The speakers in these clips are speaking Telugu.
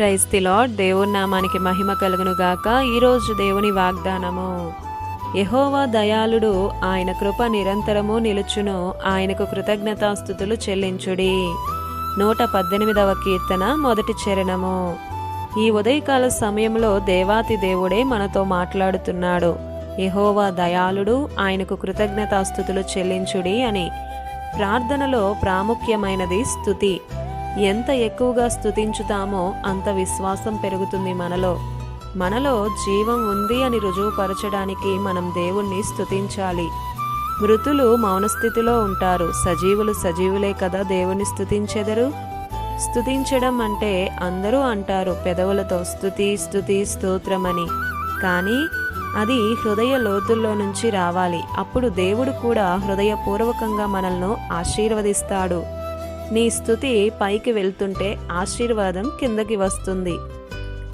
క్రైస్తిలాడ్ దేవుని నామానికి మహిమ కలుగును గాక ఈరోజు దేవుని వాగ్దానము యహోవా దయాళుడు ఆయన కృప నిరంతరము నిలుచును ఆయనకు కృతజ్ఞతాస్థుతులు చెల్లించుడి. నూట పద్దెనిమిదవ కీర్తన మొదటి చరణము. ఈ ఉదయకాల సమయంలో దేవాతి దేవుడే మనతో మాట్లాడుతున్నాడు. యహోవా దయాళుడు ఆయనకు కృతజ్ఞతాస్థుతులు చెల్లించుడి అని ప్రార్థనలో ప్రాముఖ్యమైనది స్థుతి. ఎంత ఎక్కువగా స్థుతించుతామో అంత విశ్వాసం పెరుగుతుంది మనలో. మనలో జీవం ఉంది అని రుజువుపరచడానికి మనం దేవుణ్ణి స్థుతించాలి మృతులు మౌనస్థితిలో ఉంటారు. సజీవులు సజీవులే కదా దేవుని స్థుతించెదరు స్థుతించడం అంటే అందరూ అంటారు పెదవులతో స్థుతి స్థుతి స్తోత్రమని. కానీ అది హృదయ లోతుల్లో నుంచి రావాలి. అప్పుడు దేవుడు కూడా హృదయపూర్వకంగా మనల్ని ఆశీర్వదిస్తాడు. నీ స్థుతి పైకి వెళ్తుంటే ఆశీర్వాదం కిందకి వస్తుంది.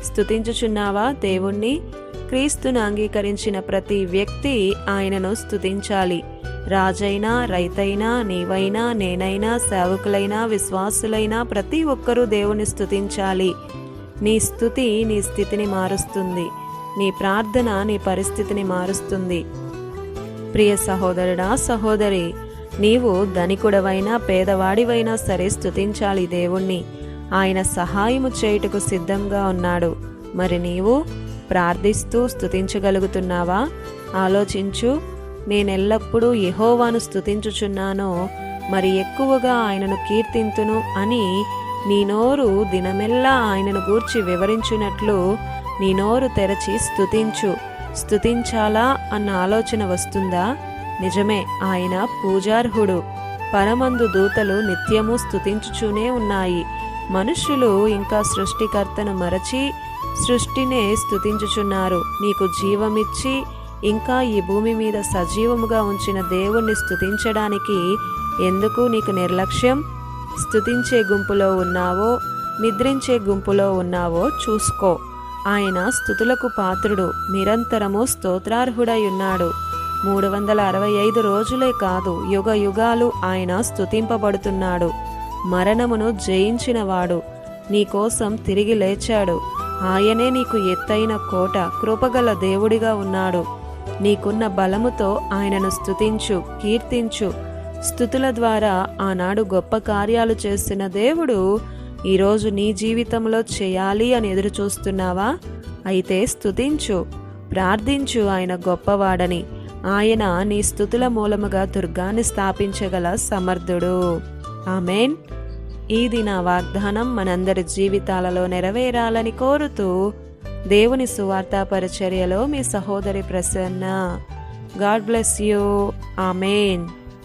స్థుతించుచున్నావా దేవుణ్ణి? క్రీస్తును అంగీకరించిన ప్రతి వ్యక్తి ఆయనను స్థుతించాలి. రాజైనా రైతైనా నీవైనా నేనైనా సేవకులైనా విశ్వాసులైనా ప్రతి ఒక్కరూ దేవుని స్థుతించాలి. నీ స్థుతి నీ స్థితిని మారుస్తుంది. నీ ప్రార్థన నీ పరిస్థితిని మారుస్తుంది. ప్రియ సహోదరుడా సహోదరి నీవు ధనికుడవైనా పేదవాడివైనా సరే స్థుతించాలి దేవుణ్ణి. ఆయన సహాయము చేయుటకు సిద్ధంగా ఉన్నాడు. మరి నీవు ప్రార్థిస్తూ స్థుతించగలుగుతున్నావా ఆలోచించు. నేనెల్లప్పుడూ యహోవాను స్థుతించుచున్నానో మరి ఎక్కువగా ఆయనను కీర్తింతును అని నీ నోరు దినమెల్లా ఆయనను గూర్చి వివరించినట్లు నీ నోరు తెరచి స్థుతించు స్థుతించాలా అన్న ఆలోచన వస్తుందా? నిజమే ఆయన పూజార్హుడు. పరమందు దూతలు నిత్యము స్థుతించుచూనే ఉన్నాయి. మనుష్యులు ఇంకా సృష్టికర్తను మరచి సృష్టినే స్థుతించుచున్నారు నీకు జీవమిచ్చి ఇంకా ఈ భూమి మీద సజీవముగా ఉంచిన దేవుణ్ణి స్థుతించడానికి ఎందుకు నీకు నిర్లక్ష్యం? స్థుతించే గుంపులో ఉన్నావో నిద్రించే గుంపులో ఉన్నావో చూసుకో. ఆయన స్థుతులకు పాత్రుడు నిరంతరము స్తోత్రార్హుడై ఉన్నాడు. మూడు వందల అరవై ఐదు రోజులే కాదు యుగ యుగాలు ఆయన స్తుతింపబడుతున్నాడు. మరణమును జయించినవాడు నీకోసం తిరిగి లేచాడు. ఆయనే నీకు ఎత్తైన కోట కృపగల దేవుడిగా ఉన్నాడు. నీకున్న బలముతో ఆయనను స్తుతించు కీర్తించు. స్థుతుల ద్వారా ఆనాడు గొప్ప కార్యాలు చేసిన దేవుడు ఈరోజు నీ జీవితంలో చేయాలి అని ఎదురు చూస్తున్నావా అయితే స్థుతించు ప్రార్థించు ఆయన గొప్పవాడని. ఆయన నీ స్థుతుల మూలముగా దుర్గాన్ని స్థాపించగల సమర్థుడు. ఆమెన్. ఇది నా వాగ్దానం మనందరి జీవితాలలో నెరవేరాలని కోరుతూ దేవుని సువార్త పరిచర్యలో మీ సహోదరి Prasanna. God bless you. Amen.